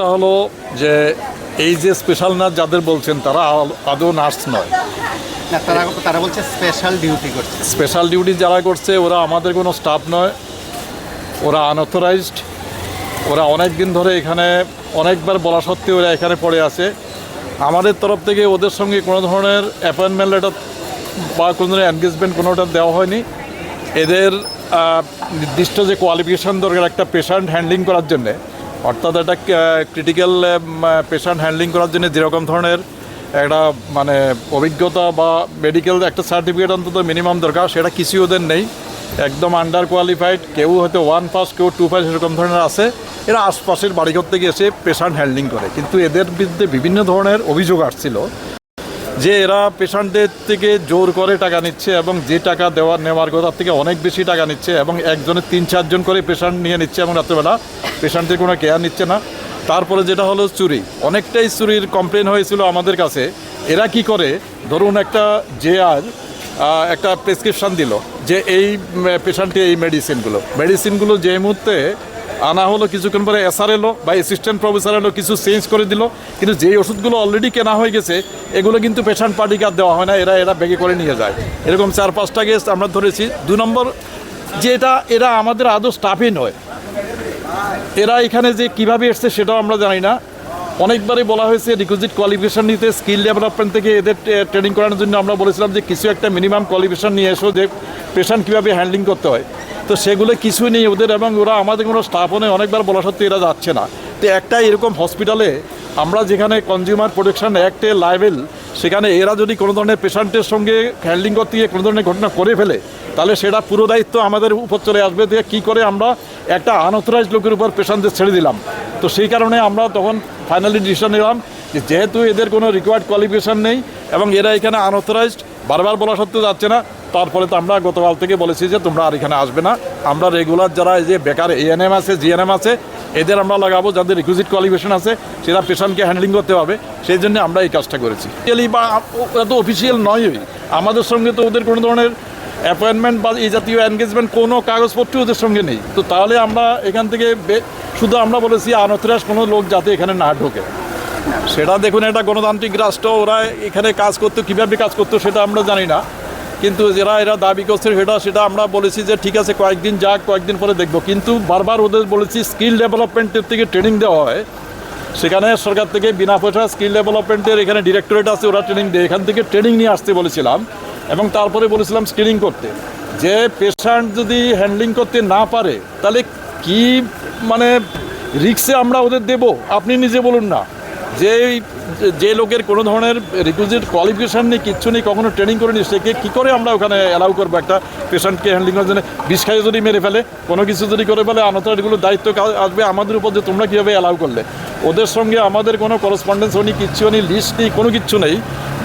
কথা হলো যে এই যে স্পেশাল নার্স যাদের বলছেন তারা আদৌ নার্স নয়। না তারা তারা বলছে স্পেশাল ডিউটি করছে। স্পেশাল ডিউটি যারা করছে ওরা আমাদের কোনো স্টাফ নয়। ওরা আনঅথরাইজড ওরা অনেক দিন ধরে এখানে অনেকবার বলা সত্ত্বেও ওরা এখানে পড়ে আছে। আমাদের তরফ থেকে ওদের সঙ্গে কোনো ধরনের অ্যাপয়েন্টমেন্ট লেটার বা কোনো ধরনের এনগেজমেন্ট কোনোটা দেওয়া হয়নি। এদের নির্দিষ্ট যে কোয়ালিফিকেশান দরকার একটা পেশেন্ট হ্যান্ডলিং করার জন্যে। অর্থাৎ একটা ক্রিটিক্যাল পেশেন্ট হ্যান্ডলিং করার জন্য যেরকম ধরনের একটা মানে অভিজ্ঞতা বা মেডিকেল একটা সার্টিফিকেট অন্তত মিনিমাম দরকার, সেটা কিছু ওদের নেই। একদম আন্ডার কোয়ালিফাইড কেউ হয়তো ওয়ান পাস কেউ টু পাস এরকম ধরনের আছে। এরা আশপাশের বাড়িঘর থেকে এসে পেশেন্ট হ্যান্ডলিং করে। কিন্তু এদের বিরুদ্ধে বিভিন্ন ধরনের অভিযোগ আসছিল। যে এরা পেশেন্টদের থেকে জোর করে টাকা নিচ্ছে এবং যে টাকা দেওয়ার নেওয়ার কথা থেকে অনেক বেশি টাকা নিচ্ছে এবং একজনের তিন চারজন করে পেশেন্ট নিয়ে নিচ্ছে এবং রাত্রেবেলা পেশেন্টের কোনো কেয়ার নিচ্ছে না। তারপরে যেটা হলো চুরি। অনেকটাই চুরির কমপ্লেন হয়েছিল আমাদের কাছে। এরা কি করে? ধরুন একটা যে আর একটা প্রেসক্রিপশান দিল যে এই পেশেন্টে এই মেডিসিনগুলো মেডিসিনগুলো যে মুহূর্তে আনা হলো, কিছুক্ষণ পরে এসআর এলো বা অ্যাসিস্ট্যান্ট প্রফেসর এলো কিছু চেঞ্জ করে দিল। কিন্তু যেই ওষুধগুলো অলরেডি কেনা হয়ে গেছে, এগুলো কিন্তু পেশেন্ট পার্টিকে আর দেওয়া হয় না, এরা এরা বেগে করে নিয়ে যায়। এরকম চার, পাঁচটা কেস আমরা ধরেছি। দু নম্বর যে এটা এরা আমাদের আদৌ স্টাফই নয়। এরা এখানে যে কীভাবে এসছে সেটাও আমরা জানি না। অনেকবারই বলা হয়েছে রিকুইজিট কোয়ালিফিকেশন নিতে স্কিল ডেভেলপমেন্ট থেকে এদের ট্রেনিং করানোর জন্য আমরা বলেছিলাম যে কিছু একটা মিনিমাম কোয়ালিফিকেশন নিয়ে এসো যে পেশেন্ট কীভাবে হ্যান্ডলিং করতে হয়। তো সেগুলো কিছুই নেই ওদের এবং ওরা আমাদের কোনো স্টাফও নেই। অনেকবার বলা সত্ত্বেও এরা যাচ্ছে না। তো একটা এরকম হসপিটালে আমরা যেখানে কনজিউমার প্রোটেকশন অ্যাক্টে লাইবেল সেখানে এরা যদি কোনো ধরনের পেশেন্টের সঙ্গে হ্যান্ডলিং করতে গিয়ে কোনো ধরনের ঘটনা করে ফেলে, তাহলে সেটা পুরো দায়িত্ব আমাদের উপর চলে আসবে যে কী করে আমরা একটা আনঅথরাইজ লোকের উপর পেশেন্টদের ছেড়ে দিলাম। তো সেই কারণে আমরা তখন ফাইনালি ডিসিশন নিলাম যেহেতু এদের কোনো রিকোয়ার্ড কোয়ালিফিকেশান নেই এবং এরা এখানে আনঅথরাইজড বারবার বলা সত্ত্বেও যাচ্ছে না। তারপরে তো আমরা গতকাল থেকে বলেছি যে তোমরা আর এখানে আসবে না। আমরা রেগুলার যারা এই যে বেকার এএনএম আছে জিএনএম আছে, এদের আমরা লাগাবো যাদের রিকুইজিট কোয়ালিফিকেশন আছে সেটা পেশেন্টকে হ্যান্ডলিং করতে হবে। সেই জন্য আমরা এই কাজটা করেছি। বা, ওরা তো অফিসিয়াল নয়ই। আমাদের সঙ্গে তো ওদের কোনো ধরনের অ্যাপয়েন্টমেন্ট বা এই জাতীয় এনগেজমেন্ট কোনো কাগজপত্র ওদের সঙ্গে নেই। তো তাহলে আমরা এখান থেকে শুধু আমরা বলেছি আনথরাস কোনো লোক যাতে এখানে না ঢোকে। সেটা দেখুন একটা গণতান্ত্রিক রাষ্ট্র, ওরা এখানে কাজ করতো, কীভাবে কাজ করতো সেটা আমরা জানি না। কিন্তু যারা এরা দাবি করছে সেটা সেটা আমরা বলেছি যে ঠিক আছে, কয়েকদিন যাক, কয়েকদিন পরে দেখব। কিন্তু বারবার ওদের বলেছি, স্কিল ডেভেলপমেন্টের থেকে ট্রেনিং দেওয়া হয়। সেখানে সরকার থেকে বিনা পয়সা স্কিল ডেভেলপমেন্টের এখানে ডিরেক্টরেট আছে, ওরা ট্রেনিং দেয়। এখান থেকে ট্রেনিং নিয়ে আসতে বলেছিলাম এবং তারপরে বলেছিলাম স্ক্রিনিং করতে। যে পেশেন্ট যদি হ্যান্ডলিং করতে না পারে, তাহলে কি মানে রিক্সে আমরা ওদের দেব? আপনি নিজে বলুন না। যে যে লোকের কোনো ধরনের রিকুইজিট কোয়ালিফিকেশান নেই, কিচ্ছু নেই, কখনো ট্রেনিং করে নি সেকে কী করে আমরা ওখানে অ্যালাউ করব? একটা পেশেন্টকে হ্যান্ডলিং করার জন্য বিষ খাইয়ে যদি মেরে ফেলে, কোনো কিছু যদি করে ফেলে আনতারগুলোর দায়িত্ব আসবে আমাদের উপর যে তোমরা কীভাবে অ্যালাউ করলে। ওদের সঙ্গে আমাদের কোনো করসপন্ডেন্স হয়নি, কিচ্ছু নেই লিস্ট নেই, কোনো কিচ্ছু নেই।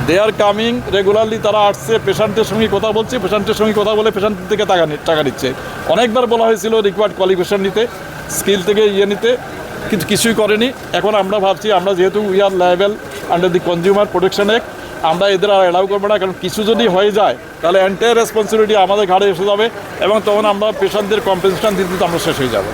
দে আর কামিং রেগুলারলি তারা আসছে পেশেন্টের সঙ্গে কথা বলছে পেশেন্টের সঙ্গে কথা বলে পেশেন্টের থেকে টাকা টাকা নিচ্ছে। অনেকবার বলা হয়েছিল রিকোয়ার্ড কোয়ালিফিকেশন নিতে স্কিল থেকে ইয়ে নিতে কিন্তু কিছুই করেনি। এখন আমরা ভাবছি, আমরা যেহেতু we are liable under the consumer protection act আমরা এদের আর অ্যালাউ করব না, কারণ কিছু যদি হয়ে যায়, তাহলে এন্টায়ার রেসপন্সিবিলিটি আমাদের ঘাড়ে এসে যাবে এবং তখন আমরা পেশেন্টদের কম্পেনসেশন দিতে আমরা শেষ হয়ে যাব।